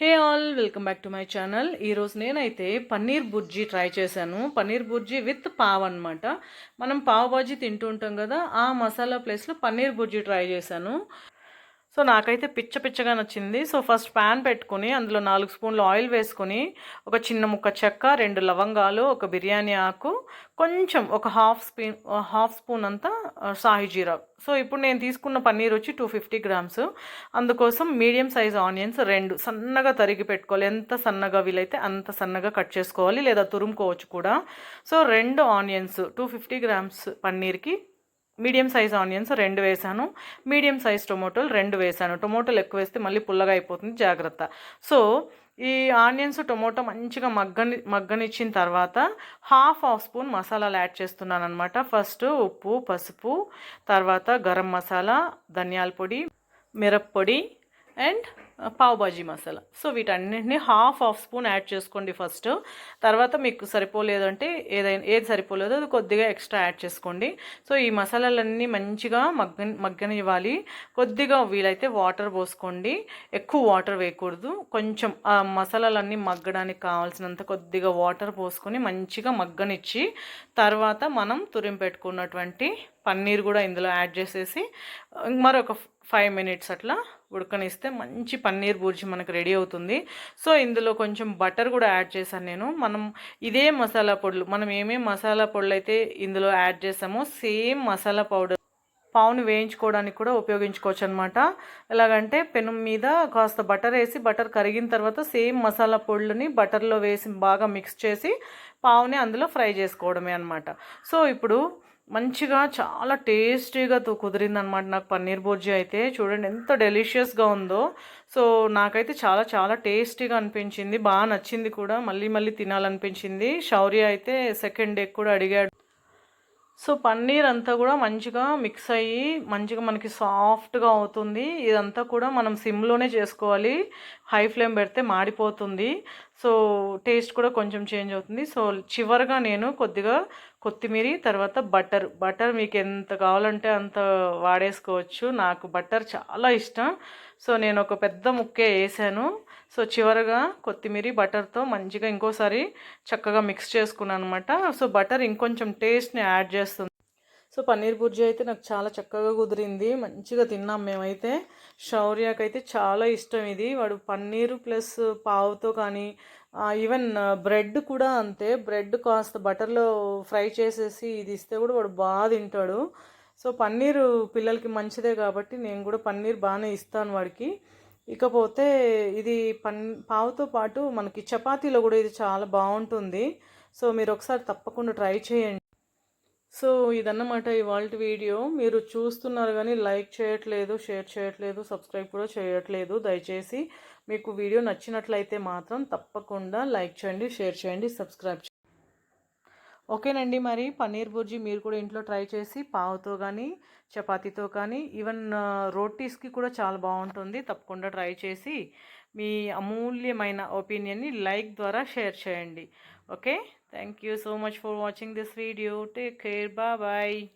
Hey all welcome back to my channel. ఈరోజు నేనైతే paneer bhurji try చేశాను. పన్నీర్ బుర్జీ విత్ పావ్ అనమాట మనం పావ్ బాజీ తింటూ ఉంటాం కదా ఆ మసాలా ప్లేస్లో పన్నీర్ బుర్జీ ట్రై చేశాను. సో నాకైతే పిచ్చ పిచ్చగా నచ్చింది. సో ఫస్ట్ ప్యాన్ పెట్టుకుని అందులో నాలుగు స్పూన్లు ఆయిల్ వేసుకొని ఒక చిన్న ముక్క చెక్క రెండు లవంగాలు ఒక బిర్యానీ ఆకు కొంచెం ఒక హాఫ్ స్పూన్ హాఫ్ స్పూన్ అంతా సాహి జీరా. సో ఇప్పుడు నేను తీసుకున్న పన్నీర్ వచ్చి టూ ఫిఫ్టీ గ్రామ్స్. అందుకోసం మీడియం సైజ్ ఆనియన్స్ రెండు. సన్నగా తరిగి పెట్టుకోవాలి. ఎంత సన్నగా వీలైతే అంత సన్నగా కట్ చేసుకోవాలి. లేదా తురుముకోవచ్చు కూడా. సో రెండు ఆనియన్స్ టూ ఫిఫ్టీ గ్రామ్స్ పన్నీర్కి మీడియం సైజ్ ఆనియన్స్ రెండు వేసాను. మీడియం సైజ్ టొమాటోలు రెండు వేసాను. టొమాటోలు ఎక్కువ వేస్తే మళ్ళీ పుల్లగా అయిపోతుంది. జాగ్రత్త. సో ఈ ఆనియన్స్ టొమాటో మంచిగా మగ్గని మగ్గనిచ్చిన తర్వాత హాఫ్ హాఫ్ స్పూన్ మసాలాలు యాడ్ చేస్తున్నాను అనమాట ఫస్ట్ ఉప్పు పసుపు తర్వాత గరం మసాలా ధనియాల పొడి మిరప్పొడి అండ్ పావ్ బాజీ మసాలా. సో వీటన్నింటినీ హాఫ్ హాఫ్ స్పూన్ యాడ్ చేసుకోండి ఫస్ట్. తర్వాత మీకు సరిపోలేదంటే ఏదైనా ఏది సరిపోలేదో అది కొద్దిగా ఎక్స్ట్రా యాడ్ చేసుకోండి. సో ఈ మసాలాలన్నీ మంచిగా మగ్గ మగ్గనివ్వాలి. కొద్దిగా వీలైతే వాటర్ పోసుకోండి. ఎక్కువ వాటర్ వేయకూడదు. కొంచెం ఆ మసాలాలన్నీ మగ్గడానికి కావాల్సినంత కొద్దిగా వాటర్ పోసుకొని మంచిగా మగ్గనిచ్చి తర్వాత మనం తురిం పెట్టుకున్నటువంటి పన్నీర్ కూడా ఇందులో యాడ్ చేసేసి మరొక ఫైవ్ మినిట్స్ అట్లా ఉడకనిస్తే మంచి పన్నీర్ బూర్జీ మనకు రెడీ అవుతుంది. సో ఇందులో కొంచెం బటర్ కూడా యాడ్ చేశాను నేను. మనం ఇదే మసాలా పొడులు మనం ఏమేమి మసాలా పొడులు అయితే ఇందులో యాడ్ చేసామో సేమ్ మసాలా పౌడర్ పావును వేయించుకోవడానికి కూడా ఉపయోగించుకోవచ్చు అనమాట ఎలాగంటే పెను మీద కాస్త బటర్ వేసి బటర్ కరిగిన తర్వాత సేమ్ మసాలా పొడులని బటర్లో వేసి బాగా మిక్స్ చేసి పావుని అందులో ఫ్రై చేసుకోవడమే అనమాట సో ఇప్పుడు మంచిగా చాలా టేస్టీగా కుదిరిందనమాట నాకు పన్నీర్ బుర్జీ అయితే. చూడండి ఎంత డెలిషియస్గా ఉందో. సో నాకైతే చాలా చాలా టేస్టీగా అనిపించింది. బాగా నచ్చింది కూడా. మళ్ళీ మళ్ళీ తినాలనిపించింది. శౌర్య అయితే సెకండ్ డే కూడా అడిగాడు. సో పన్నీర్ అంతా కూడా మంచిగా మిక్స్ అయ్యి మంచిగా మనకి సాఫ్ట్గా అవుతుంది. ఇదంతా కూడా మనం సిమ్లోనే చేసుకోవాలి. హై ఫ్లేమ్ పెడితే మాడిపోతుంది. సో టేస్ట్ కూడా కొంచెం చేంజ్ అవుతుంది. సో చివరిగా నేను కొద్దిగా కొత్తిమీర తర్వాత బటర్. బటర్ మీకు ఎంత కావాలంటే అంత వాడేసుకోవచ్చు. నాకు బటర్ చాలా ఇష్టం. సో నేను ఒక పెద్ద ముక్కే వేసాను. సో చివరగా కొత్తిమీర బటర్తో మంచిగా ఇంకోసారి చక్కగా మిక్స్ చేసుకున్నాను అనమాట సో బటర్ ఇంకొంచెం టేస్ట్ని యాడ్ చేస్తుంది. సో పన్నీర్ బుర్జీ అయితే నాకు చాలా చక్కగా కుదిరింది. మంచిగా తిన్నాం మేమైతే. శౌర్యకైతే అయితే చాలా ఇష్టం ఇది. వాడు పన్నీరు ప్లస్ పావుతో కానీ ఈవెన్ బ్రెడ్ కూడా అంతే. బ్రెడ్ కాస్త బటర్లో ఫ్రై చేసేసి ఇది ఇస్తే కూడా వాడు బాగా తింటాడు. సో పన్నీరు పిల్లలకి మంచిదే కాబట్టి నేను కూడా పన్నీర్ బాగానే ఇస్తాను వాడికి. ఇకపోతే ఇది పన్ పావుతో పాటు మనకి చపాతీలో కూడా ఇది చాలా బాగుంటుంది. సో మీరు ఒకసారి తప్పకుండా ట్రై చేయండి. సో ఇదన్నమాట ఇవాళ వీడియో. మీరు చూస్తున్నారు కానీ లైక్ చేయట్లేదు షేర్ చేయట్లేదు సబ్స్క్రైబ్ కూడా చేయట్లేదు. దయచేసి మీకు వీడియో నచ్చినట్లయితే మాత్రం తప్పకుండా లైక్ చేయండి షేర్ చేయండి సబ్స్క్రైబ్ చేయండి ఓకేనండి మరి. పన్నీర్ బుర్జీ మీరు కూడా ఇంట్లో ట్రై చేసి పావుతో కానీ చపాతీతో కానీ ఈవెన్ రోటీస్కి కూడా చాలా బాగుంటుంది. తప్పకుండా ట్రై చేసి మీ అమూల్యమైన ఒపీనియన్ని లైక్ ద్వారా షేర్ చేయండి. Okay? Thank you so much for watching this video. Take care. Bye-bye.